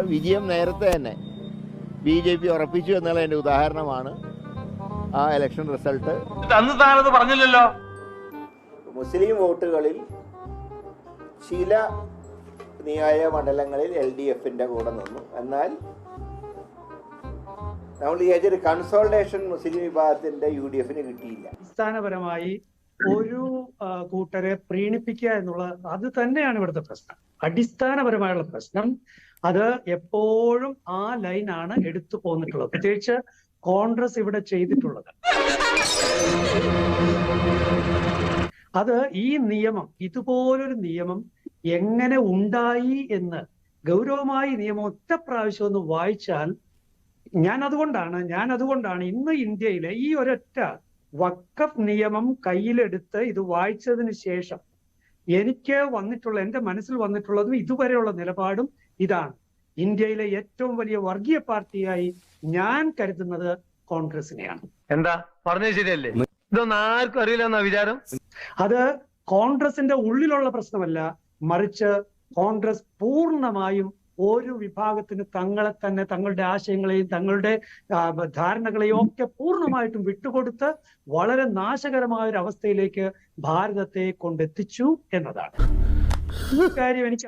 വിജയം നേരത്തെ തന്നെ. ബി ജെ പി ഉറപ്പിച്ചു എന്നുള്ളതിന്റെ ഉദാഹരണമാണ് ആ ഇലക്ഷൻ റിസൾട്ട് അന്ന് താനത് പറഞ്ഞില്ലല്ലോ. മുസ്ലിം വോട്ടുകളിൽ ചില നിയോജക മണ്ഡലങ്ങളിൽ എൽ ഡി എഫിന്റെ കൂടെ നിന്നു. എന്നാൽ നമ്മൾ വിചാരിച്ചൊരു കൺസോൾട്ടേഷൻ മുസ്ലിം വിഭാഗത്തിന്റെ യു ഡി എഫിന് കിട്ടിയില്ല. അടിസ്ഥാനപരമായി ഒരു കൂട്ടരെ പ്രീണിപ്പിക്കുക എന്നുള്ളത് അത് തന്നെയാണ് ഇവിടുത്തെ പ്രശ്നം. അടിസ്ഥാനപരമായുള്ള പ്രശ്നം അത് എപ്പോഴും ആ ലൈനാണ് എടുത്തു പോന്നിട്ടുള്ളത്. പ്രത്യേകിച്ച് കോൺഗ്രസ് ഇവിടെ ചെയ്തിട്ടുള്ളത്. അത് ഈ നിയമം ഇതുപോലൊരു നിയമം എങ്ങനെ ഉണ്ടായി എന്ന് ഗൗരവമായി നിയമം ഒറ്റ പ്രാവശ്യം ഒന്ന് വായിച്ചാൽ ഞാൻ അതുകൊണ്ടാണ് ഞാൻ അതുകൊണ്ടാണ് ഇന്ന് ഇന്ത്യയിലെ ഈ ഒരൊറ്റ വക്കഫ് നിയമം കയ്യിലെടുത്ത് ഇത് വായിച്ചതിന് ശേഷം എനിക്ക് വന്നിട്ടുള്ള എന്റെ മനസ്സിൽ വന്നിട്ടുള്ളതും ഇതുവരെയുള്ള നിലപാടും ഇതാണ്. ഇന്ത്യയിലെ ഏറ്റവും വലിയ വർഗീയ പാർട്ടിയായി ഞാൻ കരുതുന്നത് കോൺഗ്രസിനെയാണ്. എന്താ? പറഞ്ഞു ശരിയല്ലേ? ഇതൊന്നും ആർക്കും അറിയില്ല എന്നാ വിചാരം? അത് കോൺഗ്രസിന്റെ ഉള്ളിലുള്ള പ്രശ്നമല്ല മറിച്ച് കോൺഗ്രസ് പൂർണമായും ഒരു വിഭാഗത്തിന് തങ്ങളെ തന്നെ തങ്ങളുടെ ആശയങ്ങളെയും തങ്ങളുടെ ധാരണകളെയും ഒക്കെ പൂർണമായിട്ടും വിട്ടുകൊടുത്ത് വളരെ നാശകരമായ ഒരു അവസ്ഥയിലേക്ക് ഭാരതത്തെ കൊണ്ടെത്തിച്ചു എന്നതാണ്. കാര്യം എനിക്ക്